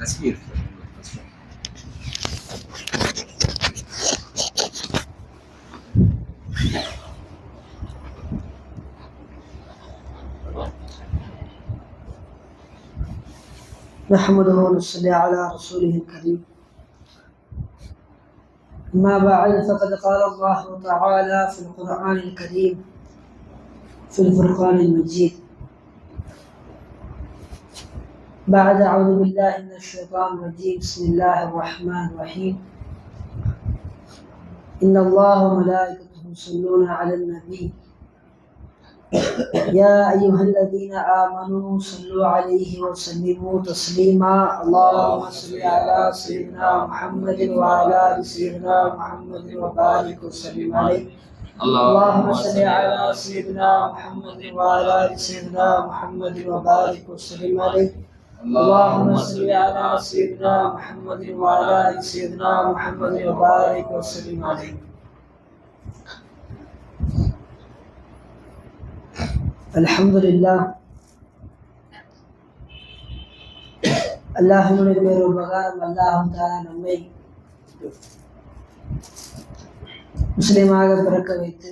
تصوير نحمده ونصلي على رسوله الكريم. أما بعد فقد قال الله تعالى في القرآن الكريم في الفرقان المجيد. بعد أعوذ بالله من الشيطان الرجيم. بسم الله الرحمن الرحيم. إن الله وملائكته يصلون على النبي. يا أيها الذين آمنوا صلوا عليه وسلموا تسليما. اللهم صل على سيدنا محمد وعلى آل سيدنا محمد وبارك وسلم عليه. اللهم صل على سيدنا محمد وعلى آل سيدنا محمد وبارك وسلم عليه. اللهم صل على سيدنا محمد وعلى آل سيدنا محمد وبارك وسلم عليه அல்ஹம்துலில்லா அல்லாஹினுடைய பேர் உபகாரம் அல்லாஹும் தாலா நம்மை முஸ்லிமாக பிறக்க வைத்து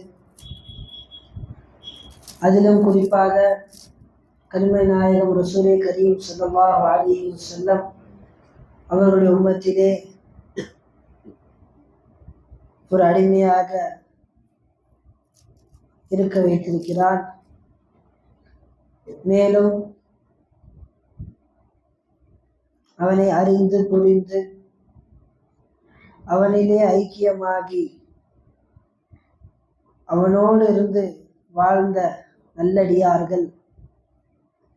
அதிலும் குறிப்பாக கருமை நாயகம் ரசூலே கரீம் சல்லல்லாஹு அலைஹி செல்லம் அவருடைய உம்மத்திலே ஒரு அடிமையாக இருக்க வைத்திருக்கிறார். மேலும் அவனை அறிந்து புரிந்து அவனிலே ஐக்கியமாகி அவனோடு இருந்து வாழ்ந்த நல்லடியார்கள்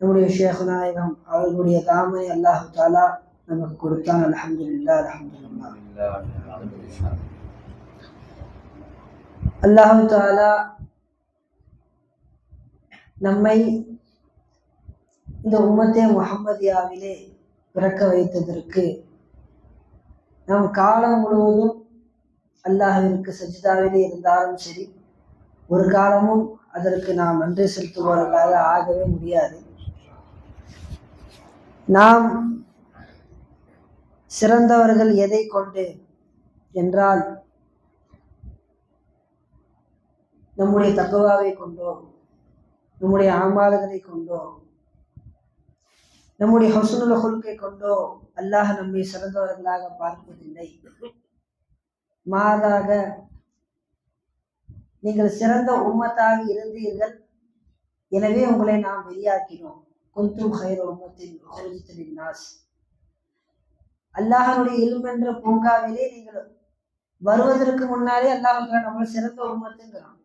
நம்முடைய ஷேக் நாயகம் அவர்களுடைய தாமை அல்லாஹு தாலா நமக்கு கொடுத்தான். அலமதுல்லா அலமதுல்லா அல்லாஹு தாலா நம்மை இந்த உம்மத்தே முகமதியாவிலே பிறக்க வைத்ததற்கு நாம் காலம் முழுவதும் அல்லாஹிற்கு சஜிதாவிலே இருந்தாலும் சரி ஒரு காலமும் அதற்கு நாம் நன்றி செலுத்துபவர்களாக ஆகவே முடியாது. நாம் சிறந்தவர்கள் எதை கொண்டு என்றால் நம்முடைய தக்குவாவை கொண்டோ நம்முடைய ஆமால்களை கொண்டோ நம்முடைய ஹொசுனுல கொள்கை கொண்டோ அல்லாஹ் நம்மை சிறந்தவர்களாக பார்ப்பதில்லை. மாறாக நீங்கள் சிறந்த உம்மத்தாக இருந்தீர்கள். எனவே உங்களை நாம் வெளியாக்கினோம். குந்தும் ஹைர உம்மத்தின் நாஸ் அல்லாஹனுடைய இல்ம் என்ற பூங்காவிலே நீங்கள் வருவதற்கு முன்னாலே அல்லாஹ் நம்மளை சிறந்த உம்மத்துங்கிறான்.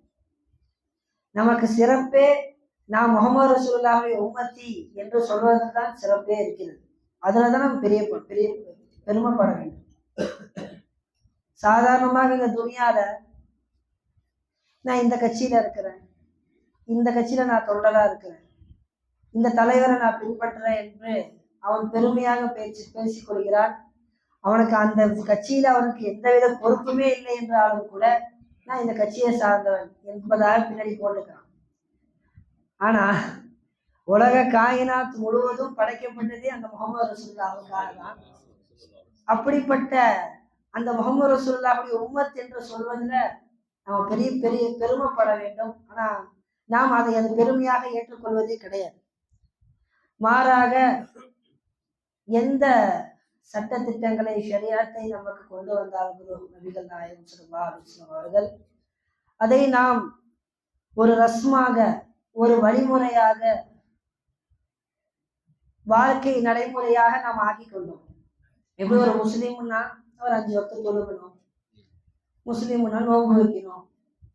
நமக்கு சிறப்பே நான் முகமது ரசூல்லாவுடைய உமத்தி என்று சொல்வதற்கு தான் சிறப்பே இருக்கிறது. அதில் தான் நம்ம பெரிய பெரிய பெருமைப்பட வேண்டும். சாதாரணமாக இந்த துணியால நான் இந்த கட்சியில இருக்கிறேன். இந்த கட்சியில நான் தொண்டலா இருக்கிறேன். இந்த தலைவரை நான் பின்பற்றுறேன் என்று அவன் பெருமையாக பேச்சு பேசிக் கொள்கிறான். அவனுக்கு அந்த கட்சியில அவனுக்கு எந்தவித பொறுப்புமே இல்லை என்றாலும் கூட நான் இந்த கட்சியை சார்ந்தவன் என்பதாக பின்னாடி போட்டுக்கிறான் ஆனா உலக காயினாத் முழுவதும் படைக்கப்பட்டதே அந்த முகமது ரசூல்லாவுக்காக தான் அப்படிப்பட்ட அந்த முகமது ரசுல்லாவுடைய உம்மத் என்று சொல்வதில் நம்ம பெரிய பெரிய பெருமைப்பட வேண்டும். ஆனால் நாம் அதை அது பெருமையாக ஏற்றுக்கொள்வதே கிடையாது. மாறாக எந்த சட்ட திட்டங்களை ஷரியாத்தை நமக்கு கொண்டு வந்தார்களோ நபிகள் நாயகம் சுல்லா அலிஸ்லாம் அவர்கள் அதை நாம் ஒரு ரஸ்மாக ஒரு வழிமுறையாக வாழ்க்கை நடைமுறையாக நாம் ஆக்கி கொண்டோம். எப்படி ஒரு முஸ்லீம்னா ஒரு அஞ்சு வக்து தொழுகணும் முஸ்லீம்னா நோம்பு வைக்கணும்.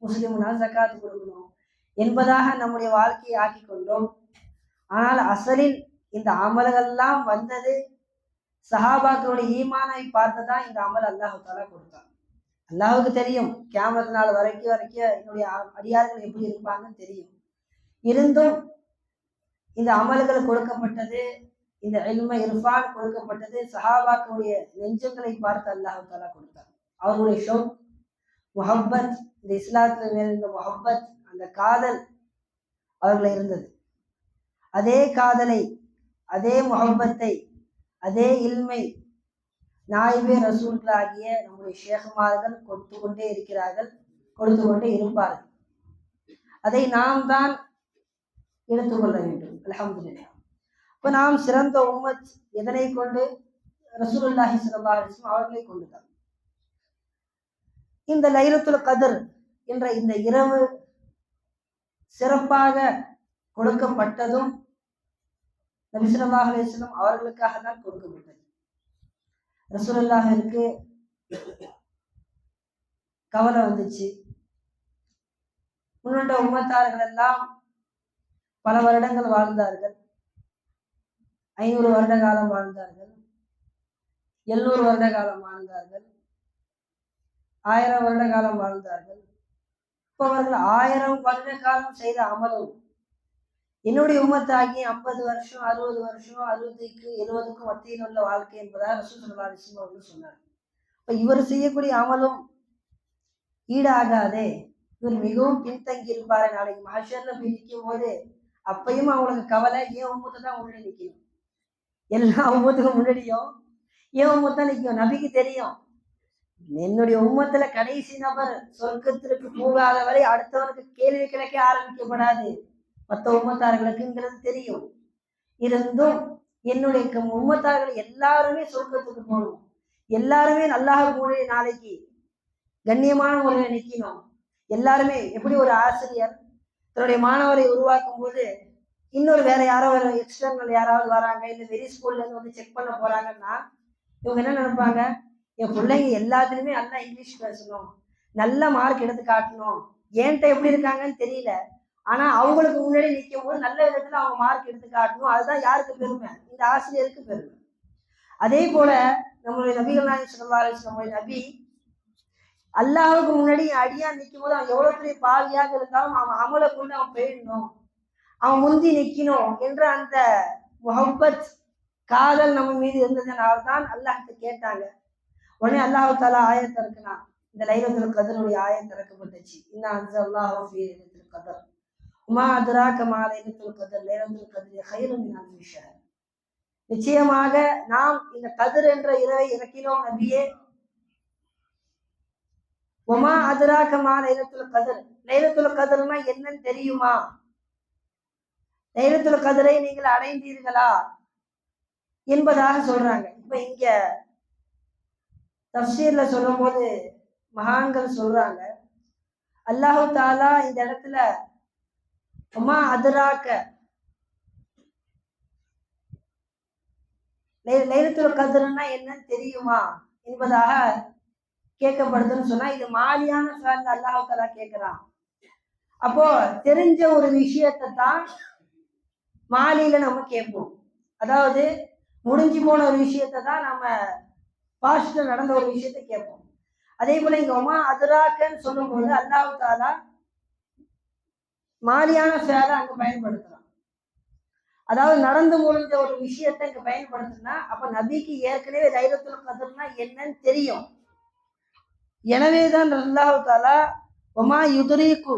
முஸ்லீம்னா ஜக்காத்து கொடுக்கணும். என்பதாக நம்முடைய வாழ்க்கையை ஆக்கி கொண்டோம். ஆனால் அசலில் இந்த அமல்கள்லாம் வந்தது சஹாபாக்களுடைய ஈமானை பார்த்து தான் இந்த அமல் அல்லாஹு தாலா கொடுத்தான். அல்லாஹுக்கு தெரியும் கேமரத்து நாள் வரைக்கும் வரைக்கும் என்னுடைய அடியார்கள் எப்படி இருப்பாங்கன்னு தெரியும். இருந்தும் இந்த அமல்கள் கொடுக்கப்பட்டது இந்த எல்மை இர்ஃபான் கொடுக்கப்பட்டது சஹாபாக்களுடைய நெஞ்சங்களை பார்த்து அல்லாஹு தாலா கொடுத்தார் அவர்களுடைய ஷோ முஹப்பத் இந்த இஸ்லாத்துல இருந்த முஹப்பத் அந்த காதல் அவர்கள் இருந்தது. அதே காதலை அதே முகப்பத்தை அதே இல்மை நாய்வே ரசூல்களாகிய நம்முடைய ஷேகுமார்கள் கொடுத்து கொண்டே இருக்கிறார்கள் கொடுத்து கொண்டே இருப்பார்கள். அதை நாம் தான் எடுத்துக்கொள்ள வேண்டும். அல்ஹம்துலில்லாஹ். இப்ப நாம் சிறந்த உம்மத் எதனை கொண்டு? ரசூலுல்லாஹி ஸல்லல்லாஹு அலைஹி அவர்களை கொண்டுதான் இந்த லைலத்துல் கதிர் என்ற இந்த இரவு சிறப்பாக கொடுக்கப்பட்டதும் நபி அலிஸ்லம் அவர்களுக்காக தான் கொடுக்கப்பட்டது. ரசூலுல்லாஹிற்கு கவலை வந்துச்சு. உன்னுடைய உமத்தார்கள் எல்லாம் பல வருடங்கள் வாழ்ந்தார்கள். ஐநூறு வருட காலம் வாழ்ந்தார்கள். எழுநூறு வருட காலம் வாழ்ந்தார்கள். ஆயிரம் வருட காலம் வாழ்ந்தார்கள். இப்போ அவர்கள் ஆயிரம் வருட காலம் செய்த அமலும் என்னுடைய உம்மத்தாகி ஐம்பது வருஷம் அறுபது வருஷம் அறுபதுக்கு எழுபதுக்கும் மத்தியில் உள்ள வாழ்க்கை என்பதாக ரசூல் சல்லா அலிஸ்லம் அவர்கள் சொன்னார் இப்போ இவர் செய்யக்கூடிய அமலும் ஈடாகாதே. இவர் மிகவும் பின்தங்கி இருப்பாரு நாளைக்கு மகஷரில் போய் நிற்கும் போது. அப்பையும் அவங்களுக்கு கவலை ஏன் உமத்தை தான் முன்னாடி நிற்கணும் எல்லா உம்மத்துக்கும் முன்னாடியும் ஏன் உமத்தான் நிற்கும் நபிக்கு தெரியும். என்னுடைய உம்மத்துல கடைசி நபர் சொர்க்கத்திற்கு போகாத வரை அடுத்தவனுக்கு கேள்வி கிடைக்க ஆரம்பிக்கப்படாது. மற்ற உம்மத்தார்களுக்குங்கிறது தெரியும். இருந்தும் என்னுடைய உம்மத்தார்கள் எல்லாருமே சொர்க்கத்துக்கு போகணும் எல்லாருமே நல்லாக முன்னாடி நாளைக்கு. கண்ணியமான முறையில் நிக்கணும் எல்லாருமே எப்படி ஒரு ஆசிரியர் தன்னுடைய மாணவரை உருவாக்கும் போது இன்னொரு வேற யாரோ ஒரு எக்ஸ்டர்னல் யாராவது வராங்க இல்லை வெறி ஸ்கூல்ல இருந்து வந்து செக் பண்ண போறாங்கன்னா இவங்க என்ன நினைப்பாங்க? என் பிள்ளைங்க எல்லாத்துலயுமே நல்லா இங்கிலீஷ் பேசணும். நல்ல மார்க் எடுத்து காட்டணும். ஏன்ட்ட எப்படி இருக்காங்கன்னு தெரியல. ஆனா அவங்களுக்கு முன்னாடி நிற்கும் போது நல்ல விதத்துல அவங்க மார்க் எடுத்து காட்டணும். அதுதான் யாருக்கு பெருமை? இந்த ஆசிரியருக்கு பெருமை. அதே போல நம்மளுடைய நபிகள் நாயகம் ஸல்லல்லாஹு நம்முடைய நபி அல்லாவுக்கு முன்னாடி அடியா நிற்கும் போது அவன் எவ்வளவு பெரிய பாவியாக இருந்தாலும் அவன் அமலை கொண்டு அவன் போயிடணும். அவன் முந்தி நிக்கணும் என்ற அந்த முஹப்பத் காதல் நம்ம மீது இருந்ததுனால தான் அல்லாஹ்கிட்ட கேட்டாங்க. உடனே அல்லாஹ் தாலா ஆயத்திறக்குனா இந்த லைலத்துல் கதருடைய ஆயத்து இறக்கப்பட்டுச்சு இன்னும் அன்சல்லாஹு அல்லாஹ் கதர். உமா அதுராக மா கதிர் கதர் நிச்சயமாக நாம் இந்த கதிர் என்ற இரவை இறக்கினோம் நபியே. உமா அதுராக மா கதிர். கதர் கதிர்னா என்னன்னு தெரியுமா? லைலத்துல் கதிரை நீங்கள் அடைந்தீர்களா என்பதாக சொல்றாங்க. இப்ப இங்க தப்சீர்ல சொல்லும்போது மகான்கள் சொல்றாங்க அல்லாஹு தாலா இந்த இடத்துல உமா அதுராக்க லை- லைலத்துல் கதிர்னா என்னன்னு தெரியுமா? என்பதாக கேட்கப்படுதுன்னு சொன்னா இது மாலியான சார்ந்த அல்லாஹு கேட்கிறான். அப்போ தெரிஞ்ச ஒரு விஷயத்தை தான் மாலியில நம்ம கேட்போம். அதாவது முடிஞ்சு போன ஒரு விஷயத்தை தான் நம்ம பாஸ்ட்ல நடந்த ஒரு விஷயத்தை கேட்போம். அதே போல இங்க உமா அதுராக்கன்னு சொல்லும்போது அல்லாஹு தாலா மாலியான சேலை அங்கே பயன்படுத்துகிறோம் அதாவது நடந்து முடிஞ்ச ஒரு விஷயத்தை இங்கே பயன்படுத்தினா அப்போ நபிக்கு ஏற்கனவே தைரத்தில் கதிர்னா என்னன்னு தெரியும். எனவே தான் தாலா ஒமா யுதுரிக்கு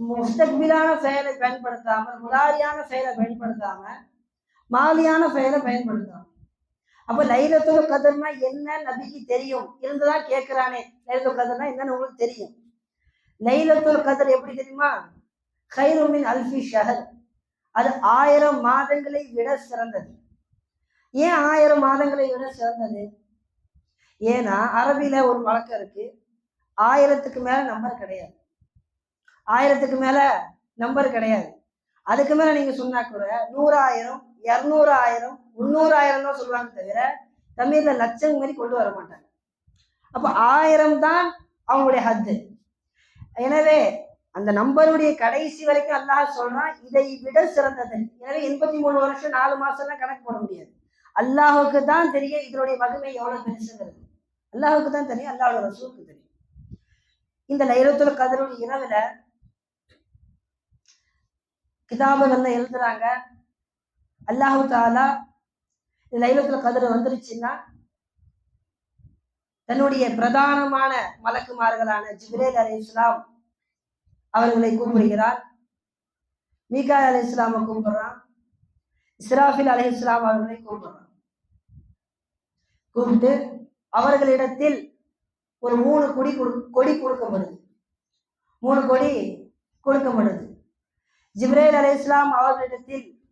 முஸ்தக்பிலான செயலை பயன்படுத்தாம முதாரியான செயலை பயன்படுத்தாம மாலியான செயலை பயன்படுத்தாம அப்ப லைலத்துல கதர்னா என்ன நபிக்கு தெரியும்? இருந்துதான் கேட்கிறானே லைலத்துல் கதர்னா என்னன்னு உங்களுக்கு தெரியும். லைலத்துல் கதர் எப்படி தெரியுமா? கைரோமின் அல்ஃபி ஷஹர் அது ஆயிரம் மாதங்களை விட சிறந்தது. ஏன் ஆயிரம் மாதங்களை விட சிறந்தது? ஏன்னா அரபியில ஒரு வழக்கம் இருக்கு. ஆயிரத்துக்கு மேல நம்பர் கிடையாது. ஆயிரத்துக்கு மேல நம்பர் கிடையாது. அதுக்கு மேல நீங்க சொன்னா கூட நூறாயிரம் இரநூறாயிரம் முந்நூறாயிரம் தான் சொல்லுவாங்க தவிர தமிழ்ல லட்சம் மாதிரி கொண்டு வர மாட்டாங்க. அப்ப ஆயிரம் தான் அவங்களுடைய ஹத்து எனவே அந்த நம்பருடைய கடைசி வரைக்கும் அல்லாஹ் சொல்றான் இதை விட சிறந்தது. எனவே எண்பத்தி மூணு வருஷம் நாலு மாசம் எல்லாம் கணக்கு போட முடியாது. அல்லாஹுக்கு தான் தெரியும் இதனுடைய மகிமை எவ்வளவு பெருசுங்கிறது. அல்லாஹுக்கு தான் தெரியும் அல்லாஹோட ரசூலுக்கு தெரியும். இந்த லைலத்துல கதருடைய இரவுல கிதாபுகள்ல எழுதுறாங்க. அல்லாஹு தாலா இந்த லைலத்துல கதிர் வந்துருச்சுன்னா தன்னுடைய பிரதானமான மலக்குமார்களான ஜிப்ரேல் அலி இஸ்லாம் அவர்களை கூப்பிடுகிறார். மீகா அலி இஸ்லாமை கூப்பிடுறான். இஸ்ராஃபில் அலி இஸ்லாம் அவர்களை கூப்பிடுறான். கூப்பிட்டு அவர்களிடத்தில் ஒரு மூணு கொடி கொடு- கொடி கொடுக்கப்படுது. மூணு கொடி கொடுக்கப்படுது. ஜிப்ரேல் அலி இஸ்லாம் அவர்களிடத்தில்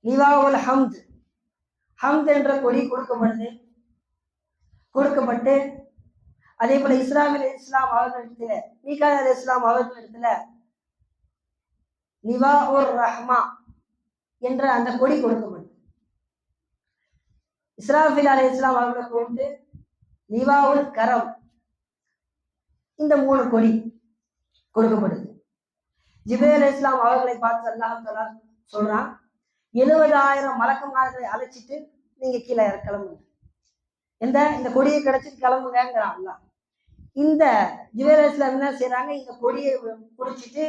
நிவாவுல் ஹம்த் ஹம்த் என்ற கொடி கொடுக்கப்படுது. கொடுக்கப்பட்டு அதே போல இஸ்லாம் இஸ்லாம் அவர்களிடத்துல மீகாய் அலி இஸ்லாம் அவர்களிடத்துல நிவா உர் ரஹ்மா என்ற அந்த கொடி கொடுக்கப்படும் இஸ்ராஃபில் அலி இஸ்லாம் அவர்களை கூப்பிட்டு லிவாவுல் கரம் இந்த மூணு கொடி கொடுக்கப்படுது ஜிபே அலி இஸ்லாம் அவர்களை பார்த்து அல்லாஹ் சொல்றான் எழுபதாயிரம் மலக்குமார்களை அழைச்சிட்டு நீங்க கீழே இறக்கலாம் எந்த இந்த கொடியை கிடைச்சி கிளம்புங்கிறான் இந்த ஜுவலர்ஸ்ல என்ன செய்றாங்க? இந்த கொடியை பிடிச்சிட்டு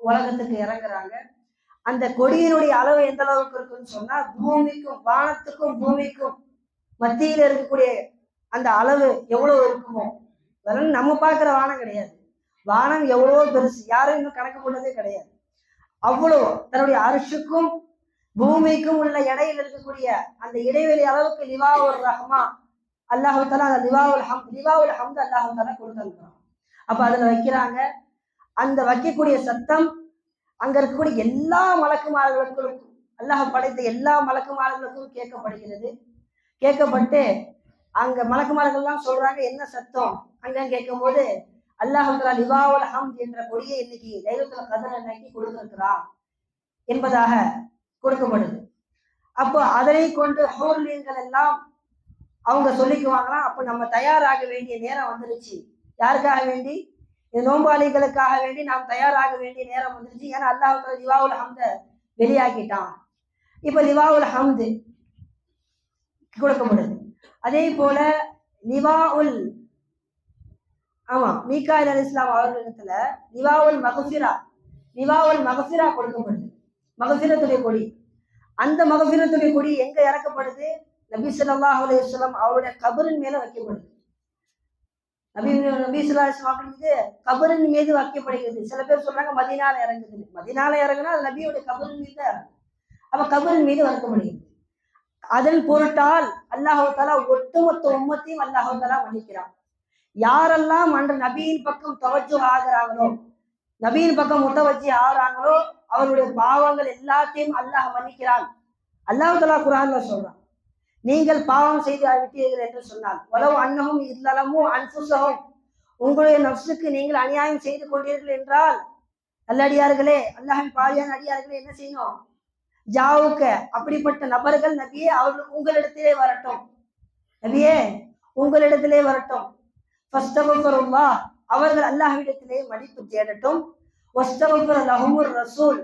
உலகத்துக்கு இறங்குறாங்க. அந்த கொடியினுடைய அளவு எந்த அளவுக்கு இருக்குன்னு சொன்னா பூமிக்கும் வானத்துக்கும் பூமிக்கும் மத்தியில இருக்கக்கூடிய அந்த அளவு எவ்வளவு இருக்குமோ. வெறும் நம்ம பார்க்குற வானம் கிடையாது. வானம் எவ்வளவோ பெருசு. யாரும் இன்னும் கணக்கு போட்டதே கிடையாது. அவ்வளோ தன்னுடைய அரிசுக்கும் பூமிக்கும் உள்ள இடையில இருக்கக்கூடிய அந்த இடைவெளி அளவுக்கு லிவாவுல் ரஹ்மா அல்லாஹு தாலா அந்த லிவாவுல் ஹம் லிவாவுல் ஹம்து அல்லாஹு தாலா கொடுத்துருக்குறோம் அப்ப அதுல வைக்கிறாங்க அந்த வைக்கக்கூடிய சத்தம் அங்க இருக்கக்கூடிய எல்லா மலக்குமார்களுக்கும் அல்லாஹ் படைத்த எல்லா மலக்குமார்களுக்கும் கேட்கப்படுகிறது. கேட்கப்பட்டு அங்க மலக்குமார்கள்லாம் சொல்றாங்க என்ன சத்தம்? அங்க கேட்கும்போது அல்லாஹு தஆலா லிவாவுல் ஹம் என்ற கொடியை இன்னைக்கு லைலத்துல் கதர் அன்னைக்கு கொடுத்திருக்கிறார் என்பதாக கொடுக்கப்படுது. அப்போ அதனை கொண்டு ஹோர்லீன்கள் எல்லாம் அவங்க சொல்லிக்குவாங்களாம் அப்போ நம்ம தயாராக வேண்டிய நேரம் வந்துருச்சு. யாருக்காக வேண்டி? இந்த நோம்பாளிகளுக்காக வேண்டி நாம் தயாராக வேண்டிய நேரம் வந்துருச்சு. ஏன்னா அல்லாஹ் தஆலா லிவாவுல் ஹம்த வெளியாக்கிட்டான். இப்போ லிவாவுல் ஹம்து கொடுக்கப்படுது. அதே போல லிவாவுல் ஆமா மீகாயில் அலி இஸ்லாம் அவர்களிடத்துல லிவாவுல் நிவா உல் மகசிரா கொடுக்கப்படுது. மகசிரத்துடைய கொடி. அந்த மகசிரத்துடைய கொடி எங்க இறக்கப்படுது? நபி ஸல்லல்லாஹு அலைஹி அவருடைய கபரின் மேல வைக்கப்படுது நபி நபி ஸல்லல்லாஹு அலைஹி கபரின் மீது வைக்கப்படுகிறது. சில பேர் சொல்றாங்க மதினால இறங்குது மதினால இறங்குனா அது நபியுடைய கபரின் மீது தான் இறங்குது அப்ப கபரின் மீது வைக்கப்படுகிறது. அதன் பொருட்டால் அல்லாஹு தாலா ஒட்டுமொத்த உம்மத்தையும் அல்லாஹு தாலா மன்னிக்கிறான். யாரெல்லாம் அன்று நபியின் பக்கம் தவஜு ஆகிறாங்களோ நபியின் பக்கம் முத்தவச்சி ஆகிறாங்களோ அவருடைய பாவங்கள் எல்லாத்தையும் அல்லாஹ் மன்னிக்கிறான். அல்லாஹ் தலா குரான்ல சொல்றான். நீங்கள் பாவம் செய்து விட்டீர்கள் என்று சொன்னால் உலவு அன்னமும் இல்லலமும் அன்புசகும் உங்களுடைய நப்சுக்கு நீங்கள் அநியாயம் செய்து கொண்டீர்கள் என்றால் நல்லடியார்களே அல்லாஹின் பாலியான அடியார்களே என்ன செய்யணும்? ஜாவுக்க அப்படிப்பட்ட நபர்கள் நபியே அவர்கள் உங்களிடத்திலே வரட்டும். நபியே உங்களிடத்திலே வரட்டும். ஃபஸ்தகுஃபருல்லா அவர்கள் அல்லாஹ்விடத்திலே மடிப்பு தேடட்டும். வஸ்தகுஃபர் லஹுமுர் ரசூல்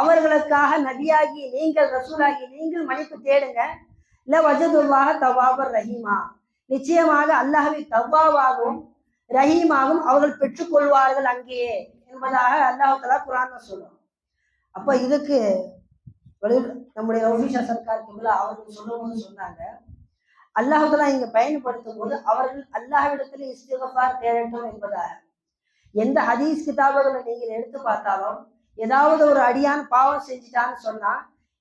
அவர்களுக்காக நபியாகி நீங்கள் ரசூலாகி நீங்கள் மடிப்பு தேடுங்க. இல்ல வஜதுல்லாக தவாபர் ரஹீமா நிச்சயமாக அல்லாஹ்வை தவ்வாவாகவும் ரஹீமாகவும் அவர்கள் பெற்றுக்கொள்வார்கள் அங்கேயே என்பதாக அல்லாஹ் தலா குரான் சொல்லும் அப்ப இதுக்கு நம்முடைய ஒபிஷா சர்க்கார் கிபிலா அவர்கள் சொல்லும்போது சொன்னாங்க. அல்லாஹுதலா இங்க பயன்படுத்தும் போது அவர்கள் அல்லாஹ்விடத்தில் இஸ்திகஃபார் தேடட்டும் என்பதாக எந்த ஹதீஸ் கிதாபுகளை நீங்கள் எடுத்து பார்த்தாலும் ஏதாவது ஒரு அடியான் பாவம் செஞ்சிட்டான்னு சொன்னா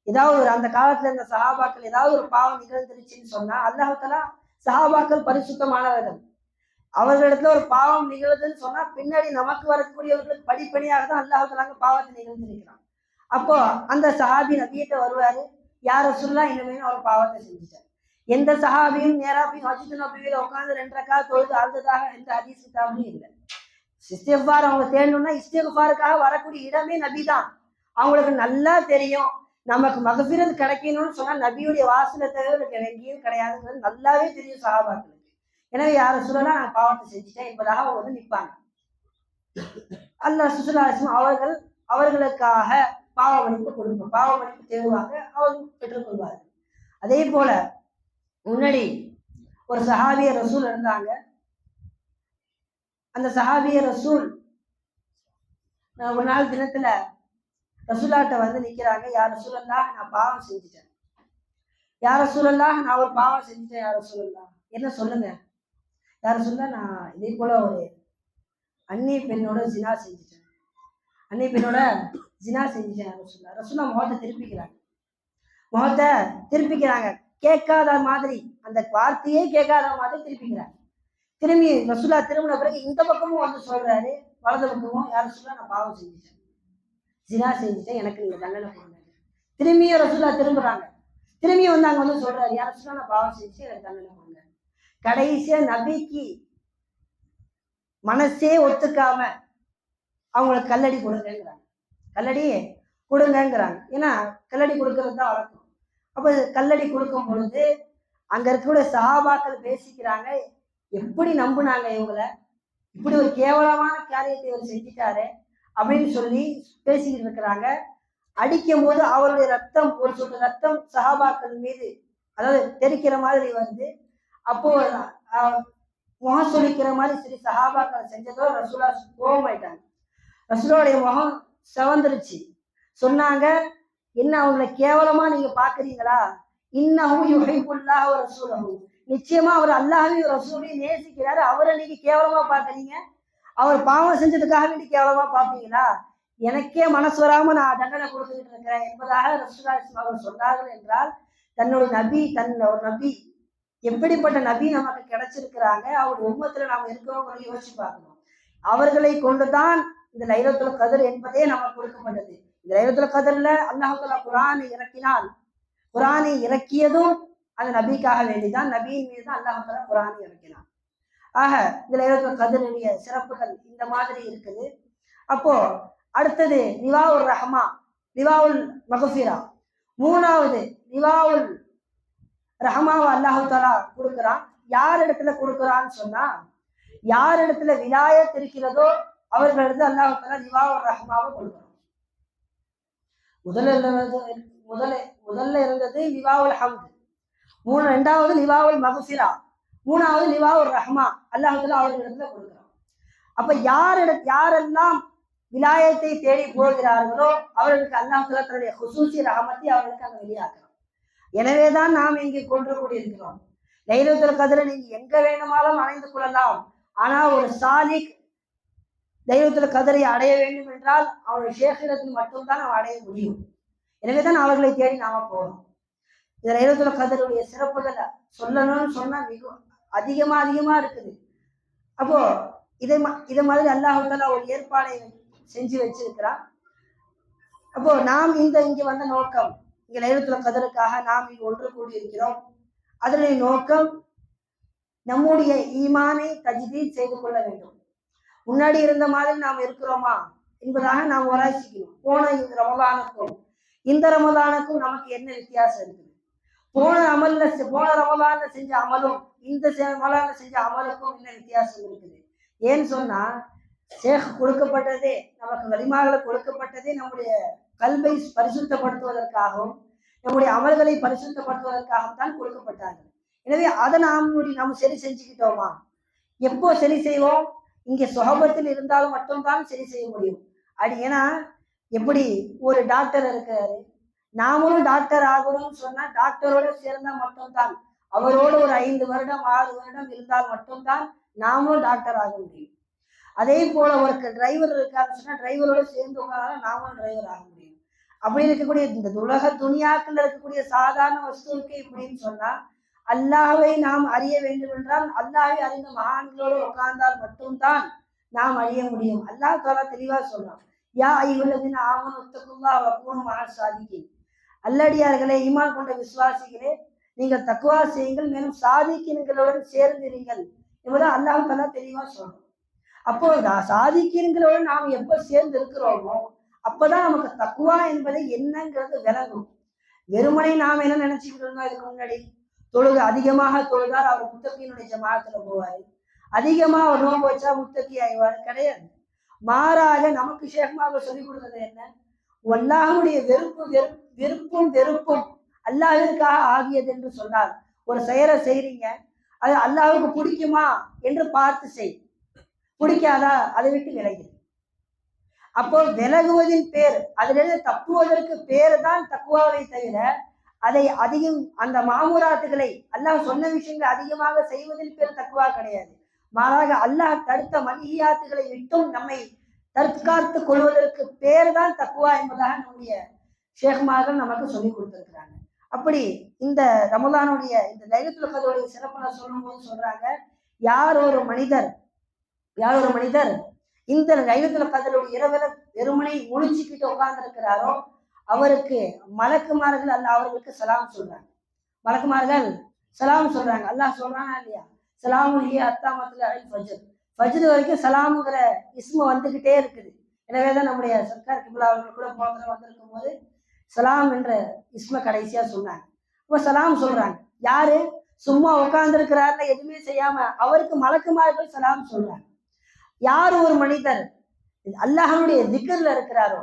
ஏதாவது ஒரு அந்த காலத்துல இருந்த சஹாபாக்கள் ஏதாவது ஒரு பாவம் நிகழ்ந்துருச்சுன்னு சொன்னா அல்லாஹலா சஹாபாக்கள் பரிசுத்தமானவர்கள். அவர்களிடத்துல ஒரு பாவம் நிகழ்துன்னு சொன்னா பின்னாடி நமக்கு வரக்கூடியவர்களுக்கு படிப்படியாக தான் அல்லாஹலாங்க பாவத்தை நிகழ்ந்திருக்கிறான். அப்போ அந்த சஹாபி நபியிட்ட வருவாரு யார சொல்லா இனிமேல் அவர் பாவத்தை செஞ்சுட்டார். எந்த சஹாபியும் நேரா போய் மஸ்ஜித் நபியில உட்கார்ந்து ரெண்டரை ரக்கா தொழுது அழுததாக எந்த ஹதீஸ் கிதாபும் இல்லை. இஸ்தேஃபார் அவங்க தேடணும்னா இஸ்தேஃபாருக்காக வரக்கூடிய இடமே நபி தான். அவங்களுக்கு நல்லா தெரியும். நமக்கு மகபிரத் கிடைக்கணும்னு சொன்னா நபியுடைய வாசலை தவிர எனக்கு எங்கேயும் கிடையாதுங்கிறது நல்லாவே தெரியும் சகாபாக்களுக்கு. எனவே யார சொல்லலாம்? நான் பாவத்தை செஞ்சுட்டேன் என்பதாக அவங்க வந்து நிற்பாங்க. அல்லாஹ் சுசுலாசம் அவர்கள் அவர்களுக்காக பாவ மன்னிப்பு கொடுப்போம் பாவ மன்னிப்பு தேடுவாங்க அவர்கள் பெற்றுக்கொள்வார்கள் அதே போல முன்னாடி ஒரு சஹாபிய ரசூல் இருந்தாங்க. அந்த சஹாபிய ரசூல் ஒரு நாள் தினத்துல ரசூலாட்ட வந்து நிற்கிறாங்க யார் ரசூலல்லா நான் பாவம் செஞ்சுட்டேன். யார் ரசூலல்லா நான் ஒரு பாவம் செஞ்சுட்டேன் யார் ரசூலல்லா என்ன சொல்லுங்க? யார் சொல்ல நான் இதே போல ஒரு அந்நிய பெண்ணோட ஜினா செஞ்சுட்டேன். அன்னை பெண்ணோட ஜினா செஞ்சுட்டேன் ரசூல்லா ரசூலா முகத்தை திருப்பிக்கிறாங்க. முகத்தை திருப்பிக்கிறாங்க. கேட்காத மாதிரி அந்த வார்த்தையே கேட்காத மாதிரி திருப்பிக்கிறாங்க. திரும்பி ரசூலா திரும்பின பிறகு இந்த பக்கமும் வந்து சொல்றாரு வலது பக்கமும் யார் சொல்ல நான் பாவம் செஞ்சுட்டேன். ஜினா செஞ்சுட்டேன். எனக்கு நீங்க தண்டனை போடுங்க திரும்பியும் ரசூலா திரும்புறாங்க. திரும்பியும் வந்து அங்க வந்து சொல்றாரு யார் சொல்ல நான் பாவம் செஞ்சு எனக்கு தண்டனை போடுங்க கடைசியா நபிக்கு மனசே ஒத்துக்காம அவங்களுக்கு கல்லடி கொடுங்கங்கிறாங்க. கல்லடி கொடுங்கங்கிறாங்க. ஏன்னா கல்லடி கொடுக்கறது தான் வழக்கம். அப்ப கல்லடி கொடுக்கும் பொழுது அங்க இருக்கக்கூடிய சகாபாக்கள் பேசிக்கிறாங்க எப்படி நம்புனாங்க இவங்கள? இப்படி ஒரு கேவலமான காரியத்தை இவர் செஞ்சிட்டாரு. அப்படின்னு சொல்லி பேசிக்கிட்டு இருக்கிறாங்க. அடிக்கும் போது அவருடைய ரத்தம் ஒரு சொட்டு ரத்தம் சஹாபாக்கள் மீது அதாவது தெரிக்கிற மாதிரி வருது அப்போ முகம் சொல்லிக்கிற மாதிரி சரி சஹாபாக்கள் செஞ்சதோ ரசூலா கோபமாயிட்டாங்க ரசூலாவுடைய முகம் செவந்துருச்சு. சொன்னாங்க என்ன அவங்கள கேவலமா நீங்க பாக்குறீங்களா? இன்னமும் யுகைக்குள்ளா ஒரு ரசூலகும் நிச்சயமா அவர் அல்லாஹையும் ரசூலையும் நேசிக்கிறாரு. அவரை நீங்க கேவலமா பாக்குறீங்க. அவர் பாவம் செஞ்சதுக்காக வேண்டி கேவலமா பார்ப்பீங்களா? எனக்கே மனசு வராம நான் தண்டனை கொடுத்துக்கிட்டு இருக்கிறேன் என்பதாக ரசூலா அவர் சொன்னார்கள் என்றால் தன்னோட நபி தன் ஒரு நபி எப்படிப்பட்ட நபி நமக்கு கிடைச்சிருக்கிறாங்க? அவர் உண்மத்துல நாம இருக்கிறோம் யோசிச்சு பார்க்கணும். அவர்களை கொண்டுதான் இந்த லைலத்துல கதிர் என்பதே நமக்கு கொடுக்கப்பட்டது. இந்த லைலத்துல கதிர்ல அல்லாஹால குரானை இறக்கினால் குரானை இறக்கியதும் அந்த நபிக்காக வேண்டிதான். நபியின் மீது தான் அல்லாஹால குரானை இறக்கினான். ஆக இந்த லைலத்துல கதிருடைய சிறப்புகள் இந்த மாதிரி இருக்குது. அப்போ அடுத்தது நிவாவுல் ரஹ்மா நிவாவுல் மகஃபிரா. மூணாவது நிவாவுல் ரஹமாவை அல்லாஹு தாலா கொடுக்குறான். யார் இடத்துல கொடுக்குறான்னு சொன்னா யார் இடத்துல விலாயத் இருக்கிறதோ அவர்களிடத்து அல்லாஹு தாலா நிவாவுல் ரஹமாவை கொடுக்குறான். முதல்ல இருந்தது முதல்ல முதல்ல இருந்தது நிவாவுல் ஹம்து. மூணு ரெண்டாவது நிவாவுல் மகஃபிரா. மூணாவது லிவாவுல் ரஹ்மா. அல்லாஹத்துல அவர்களிடத்துல கொடுக்குறான். அப்ப யார் யாரெல்லாம் விலாயத்தை தேடி போகிறார்களோ அவர்களுக்கு அல்லாஹ் தன்னுடைய ஹுசூசி ரஹமத்தை அவர்களுக்கு அங்க வெளியாக்குறோம் எனவேதான் நாம் இங்கு கொன்று கூடியிருக்கிறோம். லைலத்துல் கதிரை நீங்க எங்க வேணுமாலும் அணைந்து கொள்ளலாம். ஆனா ஒரு சாலிக் லைலத்துல் கதிரை அடைய வேண்டும் என்றால் அவருடைய சேகரத்தில் மட்டும்தான் நாம் அடைய முடியும். எனவேதான் அவர்களை தேடி நாம போறோம். இந்த லைலத்துல் கதருடைய சிறப்புகளை சொல்லணும்னு சொன்னா மிகவும் அதிகமா அதிகமா இருக்குது. அப்போ இதை இதை மாதிரி அல்லாஹு தாலா ஒரு ஏற்பாடை செஞ்சு வச்சிருக்கிறான். அப்போ நாம் இந்த இங்க வந்த நோக்கம் இங்க லைலத்துல கதருக்காக நாம் இங்கு ஒன்று கூடியிருக்கிறோம். அதனுடைய நோக்கம் நம்முடைய ஈமானை தஜ்தீத் செய்து கொள்ள வேண்டும். முன்னாடி இருந்த மாதிரி நாம் இருக்கிறோமா என்பதாக நாம் ஆராய்ச்சிக்கணும் போன இந்த ரமலானுக்கும் இந்த ரமலானுக்கும் நமக்கு என்ன வித்தியாசம் இருக்குது? போன அமல்ல போன ரமலான்ல செஞ்ச அமலும் இந்த செ- ரமலான்ல செஞ்ச அமலுக்கும் என்ன வித்தியாசம் இருக்குது? ஏன்னு சொன்னா சேக கொடுக்கப்பட்டதே நமக்கு வலிமாகளை கொடுக்கப்பட்டதே நம்முடைய கல்வை பரிசுத்தப்படுத்துவதற்காகவும் நம்முடைய அமல்களை பரிசுத்தப்படுத்துவதற்காகவும் தான் கொடுக்கப்பட்டார்கள். எனவே அதை நாம் நாம் சரி செஞ்சுக்கிட்டோமா? எப்போ சரி செய்வோம்? இங்கே சுகபத்தில் இருந்தாலும் மட்டும்தான் சரி செய்ய முடியும். அது ஏன்னா எப்படி ஒரு டாக்டர் இருக்காரு நாமளும் டாக்டர் ஆகணும்னு சொன்னா டாக்டரோட சேர்ந்தா மட்டும்தான். அவரோடு ஒரு ஐந்து வருடம் ஆறு வருடம் இருந்தால் மட்டும்தான் நாமளும் டாக்டர் ஆக முடியும். அதே போல ஒரு டிரைவர் இருக்காருன்னு சொன்னா டிரைவரோட சேர்ந்து உட்காரா நாமளும் டிரைவர் ஆக முடியும். அப்படி இருக்கக்கூடிய இந்த உலக துணியாக்கள் இருக்கக்கூடிய சாதாரண வஸ்துவுக்கு இப்படின்னு சொன்னா அல்லாவை நாம் அறிய வேண்டும் என்றால் அல்லாவை அறிந்த மகான்களோடு உட்கார்ந்தால் மட்டும்தான் நாம் அறிய முடியும். அல்லாஹ் தோலா தெளிவா சொல்றான். யா ஐயுள்ளதின் ஆமன் ஒத்துக்குல்லா போகணும் மகா சாதிக்கும் அல்லடியார்களே ஈமான் கொண்ட விசுவாசிகளே நீங்கள் தக்குவா செய்யுங்கள் மேலும் சாதிக்கிறீங்களுடன் சேர்ந்திருங்கள் என்பதை அல்லாஹ் தாலா தெளிவா சொல்றோம் அப்போ நான் நாம் எப்போ சேர்ந்து இருக்கிறோமோ அப்பதான் நமக்கு தக்குவா என்பது என்னங்கிறது விளங்கும். வெறுமனை நாம் என்ன நினைச்சுக்கிட்டு இருந்தோம் இதுக்கு முன்னாடி தொழுது அதிகமாக தொழுதார் அவர் முத்தக்கியினுடைய ஜமாத்துல போவார். அதிகமா அவர் நோம்பு வச்சா முத்தக்கி ஆய்வார் கிடையாது. மாறாக நமக்கு சேகமாக சொல்லிக் கொடுத்தது என்ன? அல்லாஹுடைய வெறுப்பு வெறு வெறுப்பும் வெறுப்பும் அல்லாஹிற்காக ஆகியது என்று சொன்னார் ஒரு செயலை செய்றீங்க அது அல்லாஹுக்கு பிடிக்குமா என்று பார்த்து செய். பிடிக்காதா? அதை விட்டு விலகி. அப்போ விலகுவதின் பேர் அதிலிருந்து தப்புவதற்கு பேர் தான் தக்குவாவை தவிர அதை அதிகம் அந்த மாமூராத்துகளை அல்லாஹ் சொன்ன விஷயங்களை அதிகமாக செய்வதில் பேர் தக்குவா கிடையாது. மாறாக அல்லாஹ் தடுத்த மனியாத்துகளை விட்டும் நம்மை தற்காத்து கொள்வதற்கு பேர் தான் தக்குவா என்பதாக நம்முடைய ஷேக்மார்கள் நமக்கு சொல்லி கொடுத்திருக்கிறாங்க. அப்படி இந்த ரமலானுடைய இந்த லைலத்துல் கதருடைய சொல்லும் போது சொல்றாங்க யார் ஒரு மனிதர் யார் ஒரு மனிதர் இந்த லைலத்துல் கதருடைய இரவில வெறுமனை முழிச்சுக்கிட்டு உட்கார்ந்து இருக்கிறாரோ அவருக்கு மலக்குமார்கள் அல்ல அவர்களுக்கு சலாம் சொல்றாங்க. மலக்குமார்கள் சலாம் சொல்றாங்க. அல்லாஹ் சொல்றானா இல்லையா? சலாம் இல்லையா அத்தாமத்துல அல் ஃபஜர். ஃபஜ்ர் வரைக்கும் சலாமுங்கிற இஸ்மு வந்துக்கிட்டே இருக்குது. எனவே தான் நம்முடைய சர்க்கார் கிபிலா அவர்கள் கூட போகிற வந்திருக்கும் போது சலாம் என்ற இஸ்ம கடைசியா சொன்னாங்க. இப்போ சலாம் சொல்றாங்க. யாரு? சும்மா உட்கார்ந்து எதுவுமே செய்யாம அவருக்கு மலக்குமார்கள் சலாம் சொல்றாங்க. யார் ஒரு மனிதர் அல்லாஹனுடைய திக்கர்ல இருக்கிறாரோ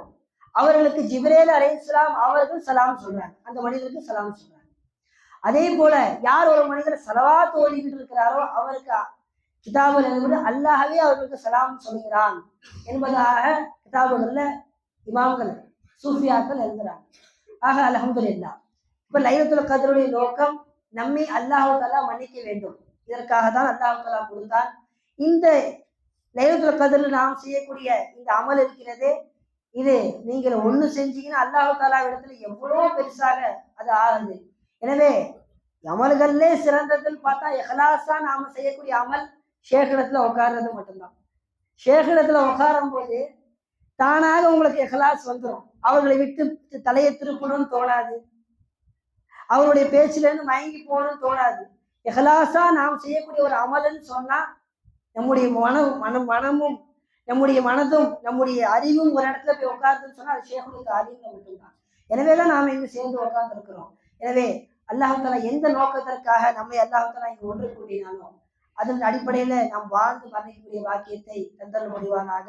அவர்களுக்கு ஜிப்ரேல் அலைஹிஸ்ஸலாம் அவர்கள் சலாம் சொல்றாங்க. அந்த மனிதருக்கு சலாம் சொல்றாங்க. அதே போல யார் ஒரு மனிதர் செலவா தோழிகிட்டு இருக்கிறாரோ அவருக்கு கிதாபுல் என்பது அல்லாஹவே அவர்களுக்கு சலாம் சொல்கிறான் என்பதாக கிதாபுகள்ல இமாம்கள் சூஃபியாக்கள் எழுதுறாங்க. ஆக அல்ஹம்துலில்லாஹ் இப்ப லைலத்துல் கதருடைய நோக்கம் நம்மை அல்லாஹு தஆலா மன்னிக்க வேண்டும். இதற்காக தான் அல்லாஹு தஆலா கொடுத்தான். இந்த லைலத்துல் கதரில் நாம் செய்யக்கூடிய இந்த அமல் இருக்கிறதே இது நீங்கள் ஒண்ணு செஞ்சீங்கன்னா அல்லாஹு தாலா இடத்துல எவ்வளோ பெருசாக அது ஆகுது. எனவே அமல்கள்லே சிறந்ததுன்னு பார்த்தா எஹலாஸா நாம செய்யக்கூடிய அமல் சேகரத்தில் உட்கார்றது மட்டும்தான். சேகரத்தில் உட்காரும் போது தானாக உங்களுக்கு எஹ்லாஸ் வந்துடும் அவர்களை விட்டு தலையை திருப்பணும்னு தோணாது. அவருடைய பேச்சுல இருந்து மயங்கி போகணும்னு தோணாது. இஹ்லாஸா நாம் செய்யக்கூடிய ஒரு அமல்னு சொன்னா நம்முடைய மனம் மனம் மனமும் நம்முடைய மனதும் நம்முடைய அறிவும் ஒரு இடத்துல போய் உட்கார்ந்துன்னு சொன்னா அது ஷேகுடைய அறிவு மட்டும்தான். எனவே தான் நாம இங்க சேர்ந்து உட்கார்ந்து இருக்கிறோம் எனவே அல்லாஹாலா எந்த நோக்கத்திற்காக நம்மை அல்லாஹாலா இங்க ஒன்று கூட்டினாலும் அதன் அடிப்படையில நாம் வாழ்ந்து மரணிக்கக்கூடிய வாக்கியத்தை தந்தல் முடிவானாக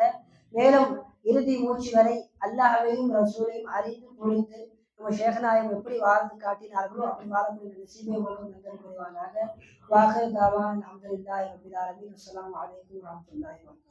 மேலும் இறுதி மூச்சு வரை அல்லாஹையும் ரசூலையும் அறிந்து புரிந்து நம்ம சேகநாயகம் எப்படி வாழ்ந்து காட்டினார்களோ அப்படி வாழக்கூடிய நசீபை மூலம் தந்தல் முடிவானாக வாக தாவான் அஹமதுல்லாஹி ரபில் ஆலமீன். அஸ்லாம் அலைக்கும் வரஹ்மத்துல்லாஹி வபரகாத்துஹு.